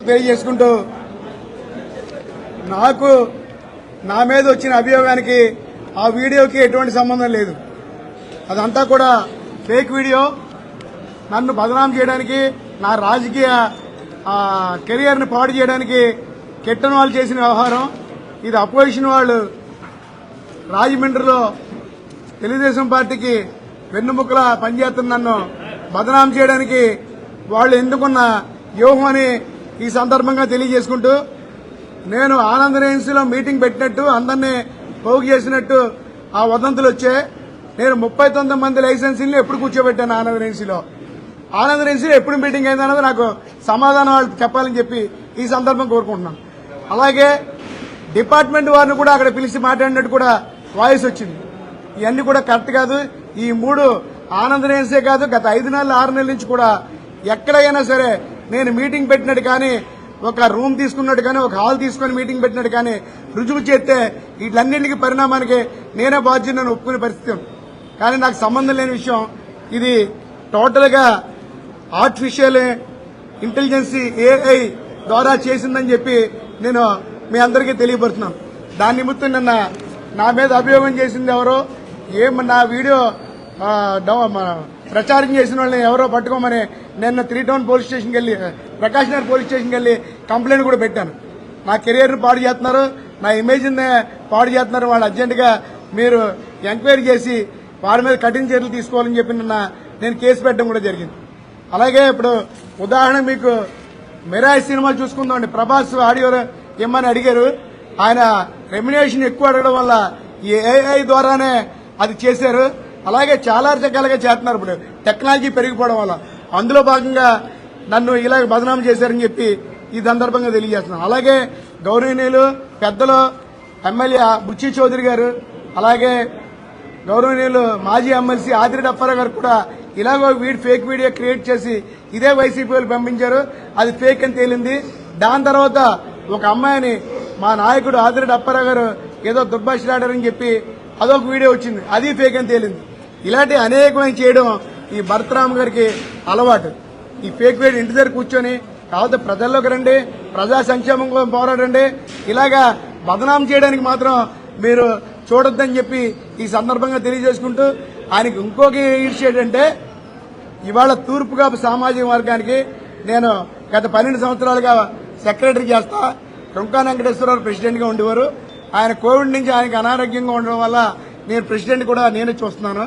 తెలియజేసుకుంటూ నాకు నా మీద వచ్చిన అభియోగానికి ఆ వీడియోకి ఎటువంటి సంబంధం లేదు. అదంతా కూడా ఫేక్ వీడియో నన్ను బదనాం చేయడానికి నా రాజకీయ కెరియర్ని పాడు చేయడానికి కెట్టని వాళ్ళు చేసిన వ్యవహారం. ఇది అపోజిషన్ వాళ్ళు రాజమండ్రిలో తెలుగుదేశం పార్టీకి వెన్నుముక్కల పనిచేస్తున్న నన్ను బదనాం చేయడానికి వాళ్ళు ఎందుకున్న వ్యూహం అని ఈ సందర్భంగా తెలియజేసుకుంటూ నేను ఆనంద లో మీటింగ్ పెట్టినట్టు అందరినీ పోగు చేసినట్టు ఆ వదంతులు వచ్చే నేను ముప్పై తొమ్మిది మంది లైసెన్సీలు ఎప్పుడు కూర్చోబెట్టాను ఆనంద రెన్సీలో ఆనంద ఎప్పుడు మీటింగ్ అయిందన్నది నాకు సమాధానం వాళ్ళు చెప్పాలని చెప్పి ఈ సందర్భం కోరుకుంటున్నాను. అలాగే డిపార్ట్మెంట్ వారిని కూడా అక్కడ పిలిచి మాట్లాడినట్టు కూడా వాయిస్ వచ్చింది. ఇవన్నీ కూడా కరెక్ట్ కాదు. ఈ మూడు ఆనందరేన్సే కాదు. గత ఐదు నెలలు ఆరు నెలల నుంచి కూడా ఎక్కడైనా సరే నేను మీటింగ్ పెట్టినట్టు కానీ ఒక రూమ్ తీసుకున్నట్టు కానీ ఒక హాల్ తీసుకొని మీటింగ్ పెట్టినట్టు కానీ రుజువు చేస్తే వీటన్నింటికి పరిణామానికి నేనే బాధ్యతను ఒప్పుకునే పరిస్థితి కానీ నాకు సంబంధం లేని విషయం ఇది టోటల్గా ఆర్టిఫిషియల్ ఇంటెలిజెన్సీ ఏఐ ద్వారా చేసిందని చెప్పి నేను మీ అందరికీ తెలియపరుస్తున్నాను దాని నిమిత్తం నిన్న నా మీద అభియోగం చేసింది ఎవరో ఏం నా వీడియో ప్రచారం చేసిన వాళ్ళని ఎవరో పట్టుకోమని నిన్న త్రీ టౌన్ పోలీస్ స్టేషన్కి వెళ్ళి ప్రకాష్ నగర్ పోలీస్ స్టేషన్కి వెళ్ళి కంప్లైంట్ కూడా పెట్టాను. నా కెరియర్ని పాడు చేస్తున్నారు నా ఇమేజ్ని పాడు చేస్తున్నారు వాళ్ళు అర్జెంటుగా మీరు ఎంక్వైరీ చేసి వారి మీద కఠిన చర్యలు తీసుకోవాలని చెప్పి నిన్న నేను కేసు పెట్టడం కూడా జరిగింది. అలాగే ఇప్పుడు ఉదాహరణ మీకు మిరాయి సినిమా చూసుకుందామండి. ప్రభాస్ ఆడియో ఇమ్మని అడిగారు. ఆయన రెమ్యునేషన్ ఎక్కువ అడగడం వల్ల ఏఐ ద్వారానే అది చేశారు. అలాగే చాలా రకాలుగా చేస్తున్నారు ఇప్పుడు. టెక్నాలజీ పెరిగిపోవడం వల్ల. అందులో భాగంగా నన్ను ఇలా బదనాం చేశారని చెప్పి ఈ సందర్భంగా తెలియజేస్తున్నాను. అలాగే గౌరవనీయులు పెద్దలు ఎమ్మెల్యే బుచ్చి చౌదరి గారు అలాగే గౌరవనీయులు మాజీ ఎమ్మెల్సీ ఆదిరి డప్పారా గారు కూడా ఇలాగో వీడి ఫేక్ వీడియో క్రియేట్ చేసి ఇదే వైసీపీ వాళ్ళు పంపించారు. అది ఫేక్ అని తేలింది. దాని తర్వాత ఒక అమ్మాయిని మా నాయకుడు ఆదిరి డప్పారా గారు ఏదో దుర్భాషలాడారని చెప్పి అదొక వీడియో వచ్చింది. అది ఫేక్ అని తేలింది. ఇలాంటి అనేకమైన చేయడం ఈ భరతరామ్ గారికి అలవాటు. ఈ ఫేక్ వేడి ఇంటి దగ్గర కూర్చొని కాకపోతే ప్రజల్లోకి రండి ప్రజా సంక్షేమం కోసం పోరాడండి ఇలాగా బదనాం చేయడానికి మాత్రం మీరు చూడొద్దని చెప్పి ఈ సందర్భంగా తెలియజేసుకుంటూ ఆయనకి ఇంకొక ఈడ్చి ఏంటంటే ఇవాళ తూర్పుగాపు సామాజిక వర్గానికి నేను గత పన్నెండు సంవత్సరాలుగా సెక్రటరీ చేస్తా. రుంకా వెంకటేశ్వరరావు ప్రెసిడెంట్గా ఉండేవారు. ఆయన కోవిడ్ నుంచి ఆయనకు అనారోగ్యంగా ఉండడం వల్ల నేను ప్రెసిడెంట్ కూడా నేనే చూస్తున్నాను.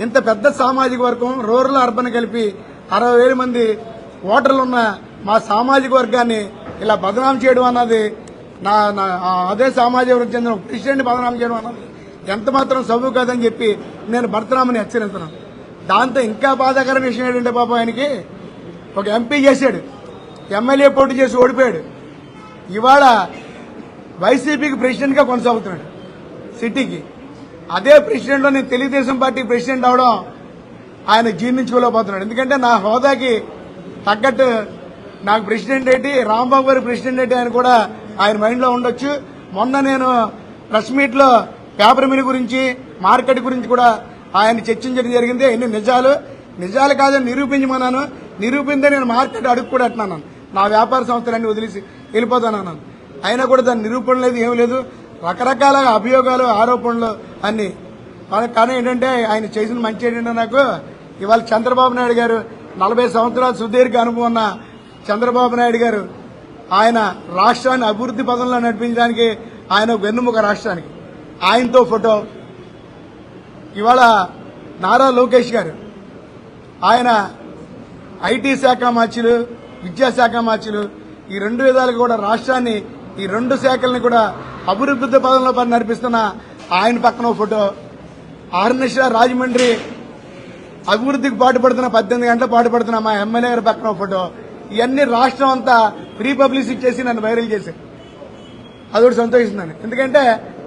ఇంత పెద్ద సామాజిక వర్గం రూరల్ అర్బన్ కలిపి అరవై వేల మంది ఓటర్లు ఉన్న మా సామాజిక వర్గాన్ని ఇలా బదనాం చేయడం అన్నది నా నా- అదే సామాజిక వర్గం చెందిన ఒక ప్రెసిడెంట్ బదనాం చేయడం అన్నది ఎంత మాత్రం సబు కాదని చెప్పి నేను భర్తనామని హెచ్చరిస్తున్నాను. దాంతో ఇంకా బాధాకరమైన విషయం ఏంటంటే పాప ఆయనకి ఒక ఎంపీ చేశాడు. ఎమ్మెల్యే పోటీ చేసి ఓడిపోయాడు. ఇవాళ వైసీపీకి ప్రెసిడెంట్గా కొనసాగుతున్నాడు. సిటీకి. అదే ప్రెసిడెంట్లో నేను తెలుగుదేశం పార్టీ ప్రెసిడెంట్ అవడం ఆయన జీర్ణించుకోలేకపోతున్నాడు. ఎందుకంటే నా హోదాకి తగ్గట్టు నాకు ప్రెసిడెంట్ ఏంటి రాంబాబు గారు ప్రెసిడెంట్ ఏంటి ఆయన కూడా ఆయన మైండ్లో ఉండొచ్చు. మొన్న నేను ప్రెస్ మీట్లో పేపర్ మిల్ గురించి మార్కెట్ గురించి కూడా ఆయన చర్చించడం జరిగింది. ఎన్ని నిజాలు? నిజాలు కాదని నిరూపించమన్నాను. నిరూపిందే నేను మార్కెట్ అడుగు కూడా అంటున్నాను నా వ్యాపార సంస్థలన్నీ వదిలేసి వెళ్ళిపోతాను అన్నాను. అయినా కూడా దాని నిరూపణ లేదు ఏం లేదు. రకరకాల అభియోగాలు ఆరోపణలు అన్ని. కానీ- ఏంటంటే ఆయన చేసిన మంచి ఏంటంటే నాకు ఇవాళ చంద్రబాబు నాయుడు గారు నలభై సంవత్సరాల సుదీర్ఘ అనుభవం ఉన్న చంద్రబాబు నాయుడు గారు ఆయన రాష్ట్రాన్ని అభివృద్ధి పదంలో నడిపించడానికి ఆయన వెన్నుముక రాష్ట్రానికి. ఆయనతో ఫోటో. ఇవాళ నారా లోకేష్ గారు ఆయన ఐటీ శాఖ మార్చులు విద్యాశాఖ మార్చులు ఈ రెండు విధాలుగా కూడా రాష్ట్రాన్ని ఈ రెండు శాఖల్ని కూడా అభివృద్ధి పదంలో పని నడిపిస్తున్న ఆయన పక్కన ఫోటో. ఆర్నిష రాజమండ్రి అభివృద్ధికి పాటుపడుతున్న పద్దెనిమిది గంటలు పాటుపడుతున్న మా ఎమ్మెల్యే గారి పక్కన ఫోటో. ఇవన్నీ రాష్ట్రం అంతా ఫ్రీ పబ్లిసిటీ చేసి నన్ను వైరల్ చేశారు అదొకటి సంతోషిస్తున్నాను ఎందుకంటే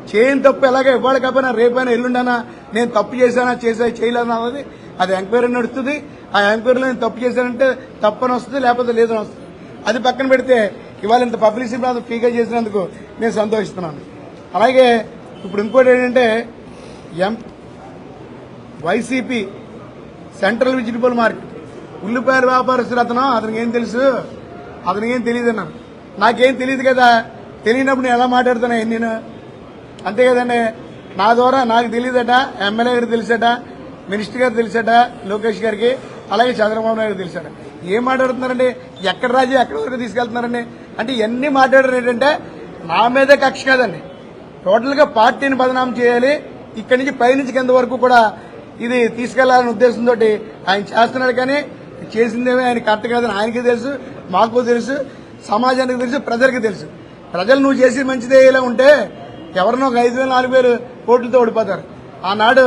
చేయని తప్పు ఎలాగో ఇవాళ కాకపోయినా రేపైనా ఎల్లుండానా నేను తప్పు చేశానా చేసా చేయలేనా అన్నది అది ఎంక్వైరీ నడుస్తుంది. ఆ ఎంక్వైరీలో నేను తప్పు చేశానంటే తప్పని వస్తుంది లేకపోతే లేదని వస్తుంది. అది పక్కన పెడితే ఇవాళ ఇంత పబ్లిసిటీ ప్రాంతం ఫ్రీగా చేసినందుకు నేను సంతోషిస్తున్నాను. అలాగే ఇప్పుడు ఇంకోటి ఏంటంటే ఎం వైసీపీ సెంట్రల్ వెజిటబుల్ మార్కెట్. ఉల్లిపాయల వ్యాపారస్తులు అతను అతనికి ఏం తెలుసు? అతనికి ఏం తెలియదు అన్నాను. నాకేం తెలియదు కదా? తెలియనప్పుడు నేను ఎలా మాట్లాడుతున్నా నేను? అంతే కదండి. నా ద్వారా నాకు తెలియదట ఎమ్మెల్యే గారికి తెలిసట మినిస్టర్ గారు తెలిసట లోకేష్ గారికి అలాగే చంద్రబాబు నాయుడు తెలిసాట. ఏం మాట్లాడుతున్నారండి? ఎక్కడ రాజు ఎక్కడి వరకు తీసుకెళ్తున్నారండి? అంటే ఇవన్నీ మాట్లాడారు ఏంటంటే నా మీదే కక్ష కాదండి. టోటల్గా పార్టీని బదనాం చేయాలి. ఇక్కడి నుంచి పైనుంచి కింద వరకు కూడా ఇది తీసుకెళ్ళాలనే ఉద్దేశంతో ఆయన చేస్తున్నాడు కానీ చేసిందేమో ఆయన కరెక్ట్ కాదని ఆయనకి తెలుసు మాకు తెలుసు సమాజానికి తెలుసు ప్రజలకు తెలుసు. ప్రజలు నువ్వు చేసి మంచిదే ఇలా ఉంటే ఎవరినో ఒక ఐదు వేలు నాలుగు వేలు కోట్లతో ఓడిపోతారు. ఆనాడు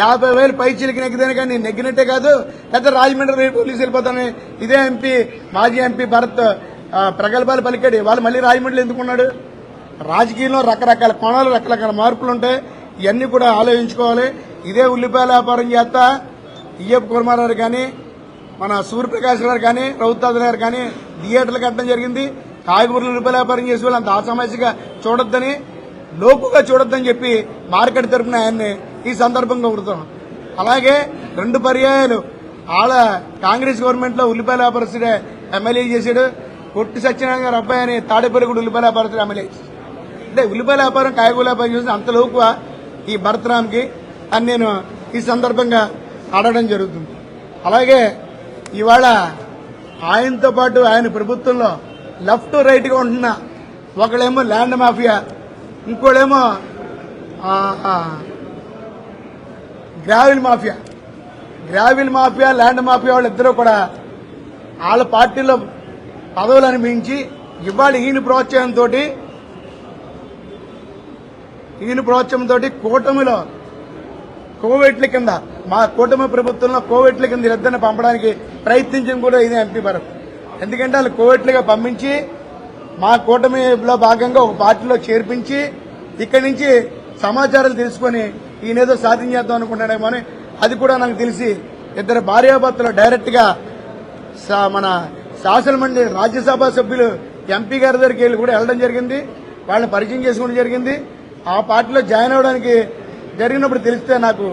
యాభై వేలు పై చిలికి నెగ్గితేనే కానీ నెగ్గినట్టే కాదు లేకపోతే రాజమండ్రి పోలీసు వెళ్ళిపోతాను ఇదే ఎంపీ మాజీ ఎంపీ భరత్ ప్రగల్భాలు పలికాడు. వాళ్ళు మళ్ళీ రాజమండ్రిలో ఎందుకున్నాడు రాజకీయంలో రకరకాల కోణాలు రకరకాల మార్పులు ఉంటాయి ఇవన్నీ కూడా ఆలోచించుకోవాలి. ఇదే ఉల్లిపాయల వ్యాపారం చేస్తా. ఇయ్యప్ప కుమారారు కానీ మన సూర్యప్రకాష్ గారు కానీ రౌతాద్ గారు కానీ థియేటర్లు కట్టడం జరిగింది. కాయగూరలు ఉల్లిపాయల వ్యాపారం చేసే వాళ్ళు అంత ఆసమాసిగా చూడొద్దని లోపుగా చూడొద్దని చెప్పి మార్కెట్ తరపున ఆయన్ని ఈ సందర్భంగా కోరుతున్నాం. అలాగే రెండు పర్యాయాలు. ఆళ్ళ కాంగ్రెస్ గవర్నమెంట్లో ఉల్లిపాయల వ్యాపారస్తుడే ఎమ్మెల్యే చేశాడు. కొట్టి సత్యనారాయణ గారు అబ్బాయి అని తాడేపల్లి కూడా ఉల్లిపాయల ఎమ్మెల్యే. అంటే ఉల్లిపాయల వ్యాపారం కాయగూర వ్యాపారం చేసి అంత లోకువ ఈ భరతరామ్కి అని నేను ఈ సందర్భంగా అడగడం జరుగుతుంది. అలాగే ఇవాళ ఆయనతో పాటు ఆయన ప్రభుత్వంలో లెఫ్ట్ రైట్గా ఉంటున్న ఒకళ్ళేమో land mafia ఇంకోళ్ళేమో gravel mafia. Gravel mafia land mafia వాళ్ళిద్దరూ కూడా వాళ్ళ పార్టీలో పదవులు అనిపించి ఇవాళ ఈయన ప్రోత్సాహంతో ఈయన ప్రోత్సాహంతో కూటమిలో కోవిడ్ల కింద మా కూటమి ప్రభుత్వంలో కోవిడ్ల కింద ఇద్దరిని పంపడానికి ప్రయత్నించడం కూడా ఇదే ఎంపీ భరత్ ఎందుకంటే వాళ్ళు కోవిడ్లుగా పంపించి మా కూటమిలో భాగంగా ఒక పార్టీలో చేర్పించి ఇక్కడి నుంచి సమాచారాలు తెలుసుకొని ఈయనేదో సాధించేద్దాం అనుకుంటాడేమో అని అది కూడా నాకు తెలిసి ఇద్దరు భార్యాభర్తలు డైరెక్ట్గా మన శాసనమండలి రాజ్యసభ సభ్యులు ఎంపీ గారి దగ్గరికి వెళ్ళి కూడా వెళ్ళడం జరిగింది. వాళ్ళని పరిచయం చేసుకోవడం జరిగింది. ఆ పార్టీలో జాయిన్ అవడానికి జరిగినప్పుడు తెలిస్తే నాకు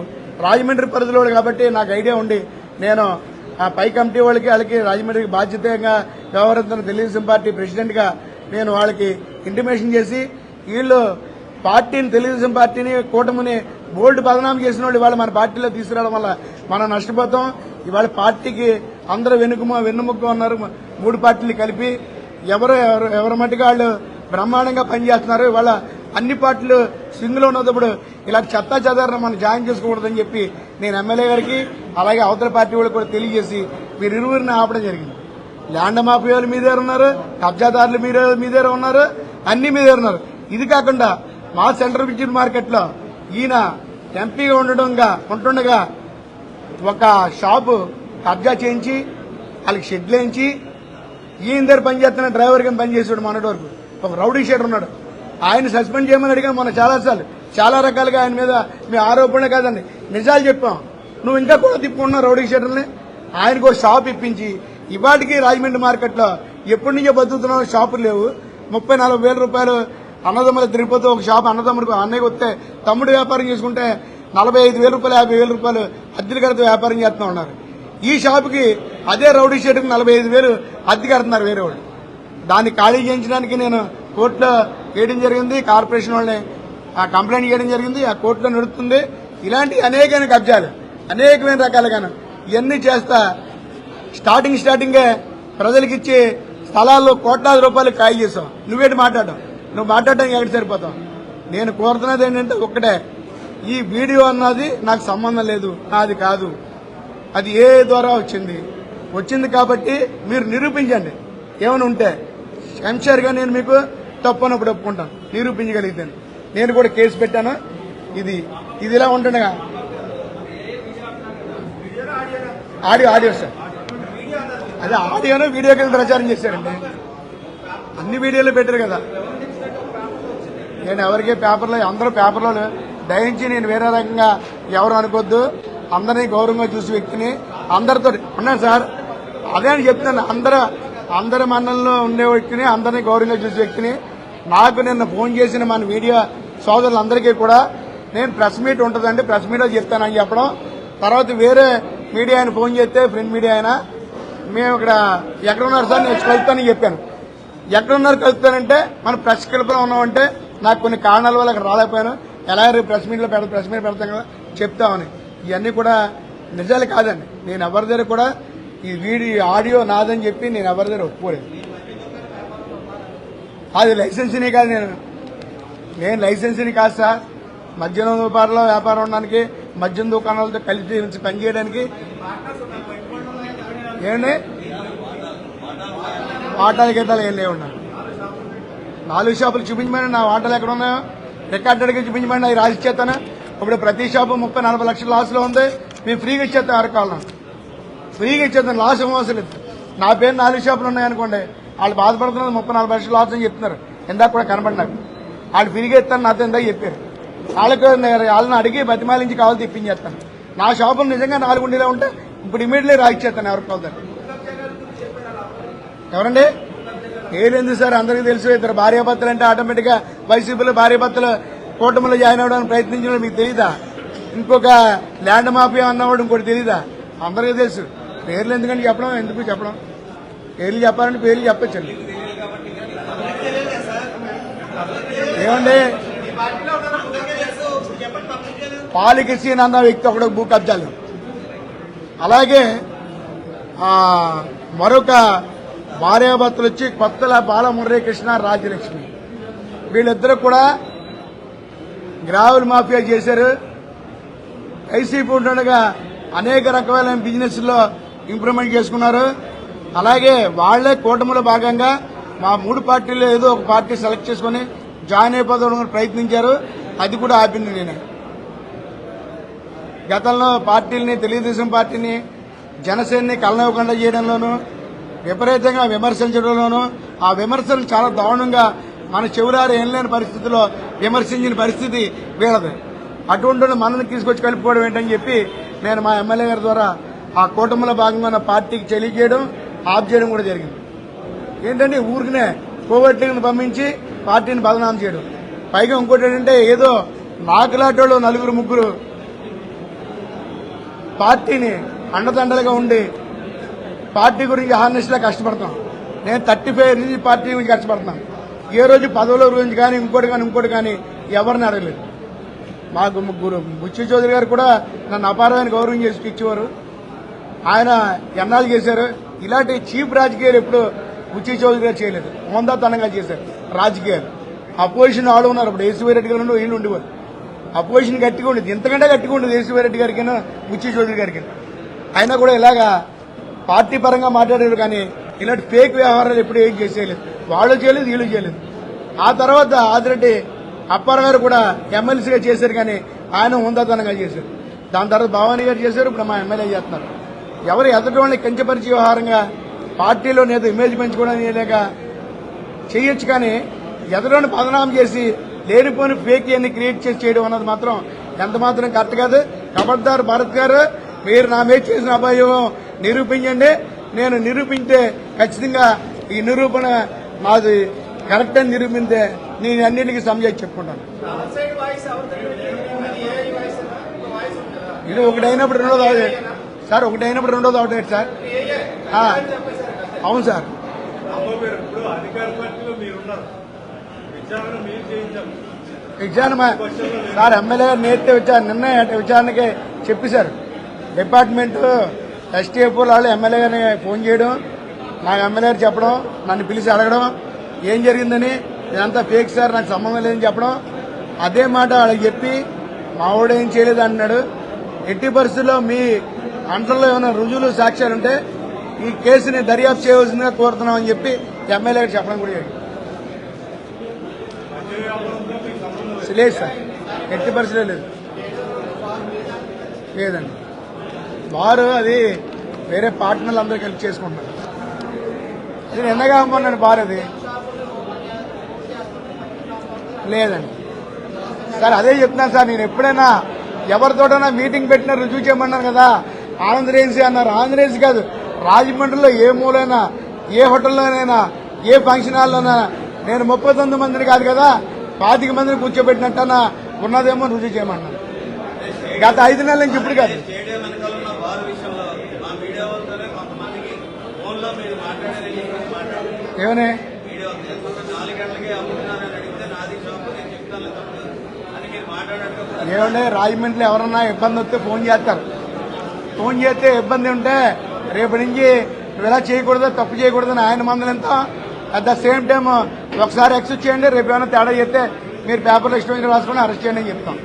రాజమండ్రి పరిధిలో కాబట్టి నాకు ఐడియా ఉండి నేను ఆ పై కమిటీ వాళ్ళకి వాళ్ళకి రాజమండ్రికి బాధ్యతగా వ్యవహరిస్తున్న తెలుగుదేశం పార్టీ ప్రెసిడెంట్గా నేను వాళ్ళకి ఇంటిమేషన్ చేసి వీళ్ళు పార్టీని తెలుగుదేశం పార్టీని కూటమిని బోల్డ్ బదనాం చేసిన వాళ్ళు వాళ్ళు మన పార్టీలో తీసుకురావడం వల్ల మనం నష్టపోతాం. ఇవాళ పార్టీకి అందరూ వెనుకమ వెన్నుముక్క ఉన్నారు మూడు పార్టీలు కలిపి ఎవరు ఎవరు ఎవరి మటుగా వాళ్ళు బ్రహ్మాండంగా పనిచేస్తున్నారు. ఇవాళ అన్ని పార్టీలు సింగిల్ ఉన్నప్పుడు ఇలా చెత్తా చెదారణ మనం జాయిన్ చేసుకోకూడదని చెప్పి నేను ఎమ్మెల్యే గారికి అలాగే అవతల పార్టీ వాళ్ళకి కూడా తెలియజేసి మీరు ఇరువురిని ఆపడం జరిగింది. ల్యాండ్ మాఫియాలు మీ దగ్గర ఉన్నారు కబ్జాదారులు మీరు మీ దగ్గర ఉన్నారు అన్ని మీ దగ్గర ఉన్నారు. ఇది కాకుండా మా సెంట్రల్ విద్యుత్ మార్కెట్లో ఈయన ఎంపీగా ఉండడంగా ఉంటుండగా ఒక షాపు కబ్జా చేయించి వాళ్ళకి షెడ్లు వేయించి ఈయన దగ్గర పనిచేస్తున్న డ్రైవర్ కింద పనిచేసాడు మొన్నటి వరకు ఒక రౌడీ షేటర్ ఉన్నాడు. ఆయన సస్పెండ్ చేయమని అడిగాను మొన్న చాలాసార్లు. చాలా రకాలుగా ఆయన మీద మీ ఆరోపణ కాదండి. నిజాలు చెప్పాం. నువ్వు ఇంకా కూడా తిప్పుకుంటున్నావు రౌడీ షేటర్ని ఆయనకు ఒక షాప్ ఇప్పించి ఇవాటికి రాజమండ్రి మార్కెట్లో ఎప్పటి నుంచో బతుకుతున్నావు షాపులు లేవు. ముప్పై నలభై వేల రూపాయలు అన్నదమ్ముల తిరుపతి ఒక షాప్ అన్నదమ్ముడికి అన్నయ్య వస్తే తమ్ముడు వ్యాపారం చేసుకుంటే నలభై ఐదు వేల రూపాయలు యాభై వేల రూపాయలు అద్దెలు కడితే వ్యాపారం చేస్తూ ఉన్నారు. ఈ షాపుకి అదే రౌడీ షీట్కి నలభై ఐదు వేలు అద్దె కడుతున్నారు వేరే వాళ్ళు. దాన్ని ఖాళీ చేయించడానికి నేను కోర్టులో వేయడం జరిగింది కార్పొరేషన్ వాళ్ళని ఆ కంప్లైంట్ చేయడం జరిగింది ఆ కోర్టులో నడుస్తుంది ఇలాంటి అనేకమైన కబ్జాలు అనేకమైన రకాలుగాను ఇవన్నీ చేస్తా స్టార్టింగ్ స్టార్టింగే ప్రజలకు ఇచ్చే స్థలాల్లో కోట్లాది రూపాయలు ఖాళీ చేసాం నువ్వేటి మాట్లాడడం? నువ్వు మాట్లాడడానికి ఎక్కడ సరిపోతావు? నేను కోరుతున్నది ఏంటంటే ఒక్కటే ఈ వీడియో అన్నది నాకు సంబంధం లేదు. నాది కాదు. అది ఏ ద్వారా వచ్చింది? వచ్చింది కాబట్టి మీరు నిరూపించండి. ఏమైనా ఉంటే. ఎంషర్గా నేను మీకు తప్పనప్పుడు ఒప్పుకుంటాను. నిరూపించగలిగితే. నేను కూడా కేసు పెట్టాను. ఇది ఇది ఇలా ఉంటుండగా. Audio audio sir. అదే ఆడియోను వీడియో కింద ప్రచారం చేశారండి. అన్ని వీడియోలు పెట్టారు కదా. నేను ఎవరికి పేపర్లో అందరూ పేపర్లో దయించి నేను వేరే రకంగా ఎవరు అనుకోద్దు. అందరినీ గౌరవంగా చూసి వ్యక్తిని అందరితో ఉన్నాను సార్. అదే అని చెప్తాను అందరూ అందరి మన్నల్లో ఉండే వ్యక్తిని అందరినీ గౌరవంగా చూసే వ్యక్తిని. నాకు నిన్న ఫోన్ చేసిన మన మీడియా సోదరులందరికీ కూడా నేను ప్రెస్ మీట్ ఉంటుందండి ప్రెస్ మీట్లో చెప్తానని చెప్పడం. తర్వాత వేరే మీడియా ఆయన ఫోన్ చేస్తే ప్రింట్ మీడియా అయినా మేము ఇక్కడ ఎక్కడున్నారు సార్ నేను కలుస్తానని చెప్పాను. ఎక్కడున్నారు కలుస్తానంటే మన ప్రెస్ క్లబ్లో ఉన్నామంటే నాకు కొన్ని కారణాల వల్ల అక్కడ రాలేకపోయాను. ఎలా రేపు ప్రెస్ మీట్లో పెడ ప్రెస్ మీట్ పెడతాం కదా చెప్తామని. ఇవన్నీ కూడా నిజాలు కాదండి. నేను ఎవరి దగ్గర కూడా ఈ వీడియో ఆడియో నాదని చెప్పి నేను ఎవరి దగ్గర ఒప్పుకోలేదు. అది లైసెన్స్ని కాదు నేను. నేను లైసెన్స్ని కాదు సార్. మద్యం వ్యాపారంలో వ్యాపారం ఉండడానికి మద్యం దుకాణాలతో కలిసి పనిచేయడానికి ఏమండి వాటాల గీతాలు ఏం లేవు నాలుగు షాపులు చూపించమని నా వాటాలు ఎక్కడ ఉన్నాయో? రికార్డెడ్గా చూపించమని అవి రాసి ఇచ్చేస్తాను ఇప్పుడు ప్రతి షాపు ముప్పై నలభై లక్షల లాస్లో ఉంది. మేము ఫ్రీగా ఇచ్చేస్తాం ఎవరికి కావాలి ఫ్రీగా ఇచ్చేస్తాను లాస్ ఏమో అవసరం నా పేరు నాలుగు షాపులు ఉన్నాయనుకోండి వాళ్ళు బాధపడుతున్నది ముప్పై నలభై లక్షల లాస్ అని చెప్తున్నారు. ఇందాక కూడా కనబడినాడు వాళ్ళు ఫ్రీగా ఇస్తాను నాతో ఇందాక చెప్పారు. వాళ్ళకి నేను వాళ్ళని అడిగి బతిమాలించి కావాలి తెప్పించేస్తాను నా షాపులు నిజంగా నాలుగు ఉంటే ఇప్పుడు ఇమీడియట్లీ రాయిచ్చేస్తాను ఎవరికి కావాలి ఎవరండి? ఏలేదు సార్? అందరికీ తెలుసు ఇద్దరు భార్యాభర్తలు అంటే ఆటోమేటిక్గా వైసీపీలో భార్యాభర్తలు కూటమిలో జాయిన్ అవ్వడానికి ప్రయత్నించడం మీకు తెలీదా? ఇంకొక ల్యాండ్ మాఫియా అన్నవాడు ఇంకోటి తెలీదా? అందరికీ తెలుసు. పేర్లు ఎందుకంటే చెప్పడం ఎందుకు చెప్పడం? పేర్లు చెప్పాలంటే పేర్లు చెప్పచ్చండి. ఏమండి? పాలికసీన్ అన్న వ్యక్తి ఒకడు భూ కబ్జాలు. అలాగే మరొక భార్యాభర్తలు వచ్చి కొత్తల బాలమురళీకృష్ణ రాజ్యలక్ష్మి. వీళ్ళిద్దరూ కూడా గ్రావుల మాఫియా చేశారు. వైసీపీ ఉండగా అనేక రకమైన బిజినెస్లో ఇంప్రూవ్మెంట్ చేసుకున్నారు. అలాగే వాళ్ళే కూటమిలో భాగంగా మా మూడు పార్టీలు ఏదో ఒక పార్టీ సెలెక్ట్ చేసుకుని జాయిన్ అయిపోదామని ప్రయత్నించారు. అది కూడా ఆపింది నేను గతంలో పార్టీలని తెలుగుదేశం పార్టీని జనసేనని కలనివ్వకుండా చేయడంలోనూ విపరీతంగా విమర్శించడంలోనూ ఆ విమర్శలు చాలా దారుణంగా మన చెవులారు ఏం లేని పరిస్థితిలో విమర్శించిన పరిస్థితి వీళ్ళది. అటువంటి మనల్ని తీసుకొచ్చి కలిపిపోవడం ఏంటని చెప్పి నేను మా ఎమ్మెల్యే గారి ద్వారా ఆ కూటమిలో భాగంగా ఉన్న పార్టీకి తెలియజేయడం ఆఫ్ చేయడం కూడా జరిగింది. ఏంటంటే ఊరికినే కోవట్లను పంపించి పార్టీని బదనాం చేయడం. పైగా ఇంకోటి ఏంటంటే ఏదో నాకులాటోళ్ళు నలుగురు ముగ్గురు పార్టీని అండదండలుగా ఉండి పార్టీ గురించి హార్నెస్ లా కష్టపడతాం. నేను థర్టీ ఫైవ్ నుంచి పార్టీ గురించి కష్టపడతాను ఏ రోజు పదవుల గురించి కానీ ఇంకోటి కానీ ఇంకోటి కానీ ఎవరిని అడగలేదు. మాకు ముగ్గురు బుచ్చి చౌదరి గారు కూడా నన్ను అపారమైన గౌరవం చేసి ఇచ్చేవారు. ఆయన ఎన్నాళ్ళు చేశారు? ఇలాంటి చీప్ రాజకీయాలు ఎప్పుడు బుచ్చి చౌదరి గారు చేయలేదు. హోందాతనంగా చేశారు. రాజకీయాలు. అపోజిషన్ వాళ్ళు ఉన్నారు ఇప్పుడు. ఏసీవీ రెడ్డి గారు వీళ్ళు ఉండేవారు. అపోజిషన్ గట్టిగా ఉండేది. ఇంతకంటే గట్టిగా ఉండేది ఏసీవీ రెడ్డి గారికి బుచ్చి చౌదరి గారికి అయినా కూడా ఇలాగా పార్టీ పరంగా మాట్లాడారు కానీ ఇలాంటి ఫేక్ వ్యవహారాలు ఎప్పుడు ఏం చేసేయలేదు. వాళ్ళు చేయలేదు వీళ్ళు చేయలేదు. ఆ తర్వాత ఆదిరెడ్డి అప్పారావు గారు కూడా ఎమ్మెల్సీగా చేశారు కానీ ఆయన ఉందాతనంగా చేశారు. దాని తర్వాత భవానీ గారు చేశారు ఇప్పుడు మా ఎమ్మెల్యే చేస్తున్నారు. ఎవరు ఎదటి వాళ్ళని వ్యవహారంగా పార్టీలో నేత ఇమేజ్ పెంచుకోవడానికి లేక చేయొచ్చు కానీ ఎదరోని పదనామం చేసి లేనిపోని ఫేక్ అన్ని క్రియేట్ చేసి చేయడం అన్నది మాత్రం ఎంత మాత్రం కరెక్ట్ కాదు. కబడ్దార్ భరత్ గారు మీరు నా మీద చేసిన అభయం నిరూపించండి. నేను నిరూపించే ఖచ్చితంగా ఈ నిరూపణ మాది కరెక్ట్ అని నిరూపిస్తే నేను అన్నింటికి సంజయ్ చెప్పుకుంటాను. ఇది ఒకటైనప్పుడు రెండోది అవుట్ సార్ ఒకటైనప్పుడు రెండోది అవుట్ సార్. అవును సార్. విచారణ సార్ ఎమ్మెల్యే గారు నేర్తే విచారణ నిన్న విచారణకి చెప్పేశారు డిపార్ట్మెంట్ ఎస్టీఎఫ్ వాళ్ళు ఎమ్మెల్యే గారిని ఫోన్ చేయడం నా ఎమ్మెల్యే చెప్పడం నన్ను పిలిచి అడగడం ఏం జరిగిందని ఇదంతా ఫేక్ సార్ నాకు సంబంధం లేదని చెప్పడం. అదే మాట వాళ్ళకి చెప్పి మావాడు ఏం చేయలేదు అన్నాడు ఎట్టి పరిస్థితుల్లో మీ అంటల్లో ఏమైనా రుజువులు సాక్ష్యాలు ఉంటే ఈ కేసుని దర్యాప్తు చేయవలసిందిగా కోరుతున్నామని చెప్పి ఎమ్మెల్యే గారు చెప్పడం కూడా లేదు సార్ ఎట్టి పరిస్థితులు లేదు. లేదండి. వారు అది వేరే పార్ట్నర్లు అందరూ కలిపి చేసుకుంటారు నేను ఎంతగా అమ్మన్నాను బార్ అది. లేదండి. సార్ అదే చెప్తున్నాను సార్ నేను ఎప్పుడైనా ఎవరితోటైనా మీటింగ్ పెట్టినా రుజువు చేయమన్నాను కదా ఆంధ్రప్రదేశ్ అన్నారు. ఆంధ్రప్రదేశ్ కాదు రాజమండ్రిలో ఏ మూలైనా ఏ హోటల్లోనైనా ఏ ఫంక్షన్ హాల్లోనైనా నేను ముప్పై తొమ్మిది మందిని కాదు కదా పాతిక మందిని కూర్చోబెట్టినట్టన్నా ఉన్నదేమో రుజువు చేయమన్నాను గత ఐదు నెలల నుంచి ఇప్పుడు కాదు. ఏమని? ఏమంటే రాజమండ్రిలో ఎవరన్నా ఇబ్బంది వస్తే ఫోన్ చేస్తారు. ఫోన్ చేస్తే ఇబ్బంది ఉంటే రేపు నుంచి నువ్వు ఇలా చేయకూడదు తప్పు చేయకూడదని ఆయన మందులు ఎంత? అట్ ద సేమ్ టైం ఒకసారి ఎక్స్ చేయండి రేపు ఏమైనా తేడా చేస్తే మీరు పేపర్లో ఇంకా రాసుకొని అరెస్ట్ చేయండి అని చెప్తాం.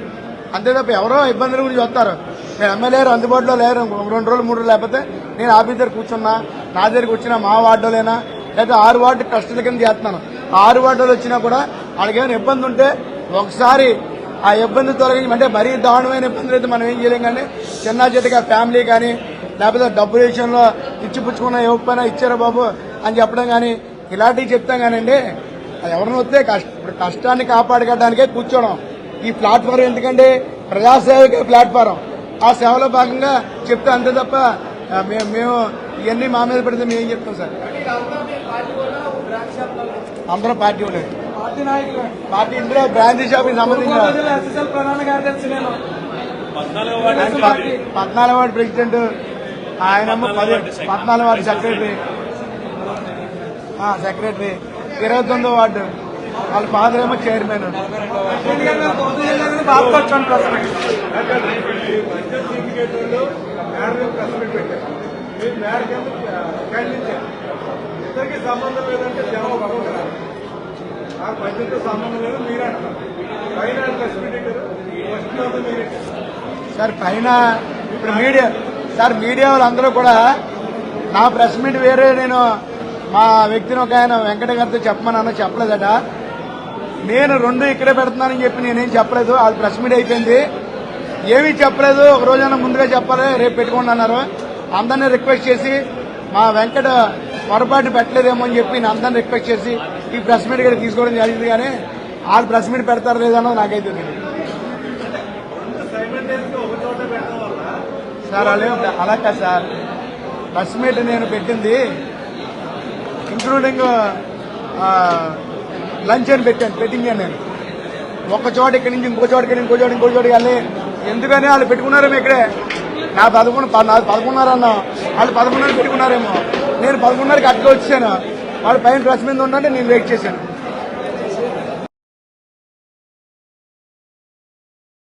అంతే తప్ప ఎవరో ఇబ్బందుల గురించి వస్తారు. మీరు ఎమ్మెల్యేలు అందుబాటులో లేరు. రెండు రోజులు మూడు రోజులు లేకపోతే నేను ఆఫీసర్ కూర్చున్నా నా దగ్గరికి వచ్చిన మా వార్డులోనైనా లేదా ఆరు వార్డు ట్రస్టుల కింద చేస్తున్నాను. ఆరు వార్డులు వచ్చినా కూడా వాళ్ళకి ఏమైనా ఇబ్బంది ఉంటే ఒకసారి ఆ ఇబ్బంది తొలగించి అంటే మరీ దారుణమైన ఇబ్బందులు అయితే మనం ఏం చేయలేం కానీ చిన్న చిన్నగా ఫ్యామిలీ కానీ లేకపోతే డబ్బుల విషయంలో ఇచ్చిపుచ్చుకున్న ఇవ్వకపోయినా ఇచ్చారా బాబు అని చెప్పడం కానీ ఇలాంటివి చెప్తాం కానండి అది ఎవరిని వస్తే కష్ట కష్టాన్ని కాపాడుకోవడానికే కూర్చోవడం. ఈ ప్లాట్ఫారం ఎందుకంటే ప్రజాసేవకే ప్లాట్ఫారం. ఆ సేవలో భాగంగా చెప్తే అంతే తప్ప మేము మేము ఇవన్నీ మా మీద పెడితే మేము ఏం చెప్తాం సార్? అందరూ పార్టీ ఉండేది పార్టీ ఇందులో బ్రాంచ్ షాపింగ్ సంబంధించిన పద్నాలుగు వార్డు ప్రెసిడెంట్ ఆయన పది పద్నాలుగు వార్డు సెక్రటరీ. సెక్రటరీ. ఇరవై తొమ్మిదో వార్డు. వాళ్ళ ఫాదర్ ఏమో చైర్మన్ ప్రశ్న మీరు ఖండించారు ఇద్దరికి సంబంధం లేదంటే జనం ఒప్పుకుంటారు నాకు మధ్యతో సంబంధం లేదు మీరే అంటారు. పైన ప్రెస్ మీట్ ఫస్ట్ మీరే. సార్ పైన ఇప్పుడు మీడియా సార్ మీడియా వాళ్ళందరూ కూడా నా ప్రెస్ మీట్ వేరే నేను మా వ్యక్తిని ఒక ఆయన వెంకట గారితో చెప్పమన్నాను చెప్పలేదట. నేను రెండు ఇక్కడే పెడుతున్నానని చెప్పి నేనేం చెప్పలేదు అది ప్రెస్ మీట్ అయిపోయింది. ఏమీ చెప్పలేదు ఒక రోజైనా ముందుగా చెప్పాలి రేపు పెట్టుకోండి అన్నారు. అందరినీ రిక్వెస్ట్ చేసి మా వెంకట పొరపాటు పెట్టలేదేమో అని చెప్పి నేను అందరిని రిక్వెస్ట్ చేసి ఈ ప్రెస్ మీట్ కూడా తీసుకోవడం జరిగింది కానీ ఆరు ప్రెస్ మీట్ పెడతారు లేదన్నది నాకైతే తెలియదు సార్ అలా అలా కాదు సార్. ప్రెస్ మీట్ నేను పెట్టింది ఇంక్లూడింగ్ లంచ్ అని పెట్టాను. పెట్టింది నేను. ఒక చోట ఇక్కడి నుంచి ఇంకో చోటకి వెళ్ళి ఇంకో చోట ఇంకో చోటకి వెళ్ళి ఎందుకని వాళ్ళు పెట్టుకున్నారేమో ఇక్కడే. నా పదకొండు ప- నాది పదకొండున్నర అన్న వాళ్ళు పదకొండున్నర పెట్టుకున్నారేమో. నేను పదకొండున్నరకి అట్లా వచ్చాను. వాళ్ళు పైన డ్రెస్ మీద ఉండంటే నేను వెయిట్ చేశాను.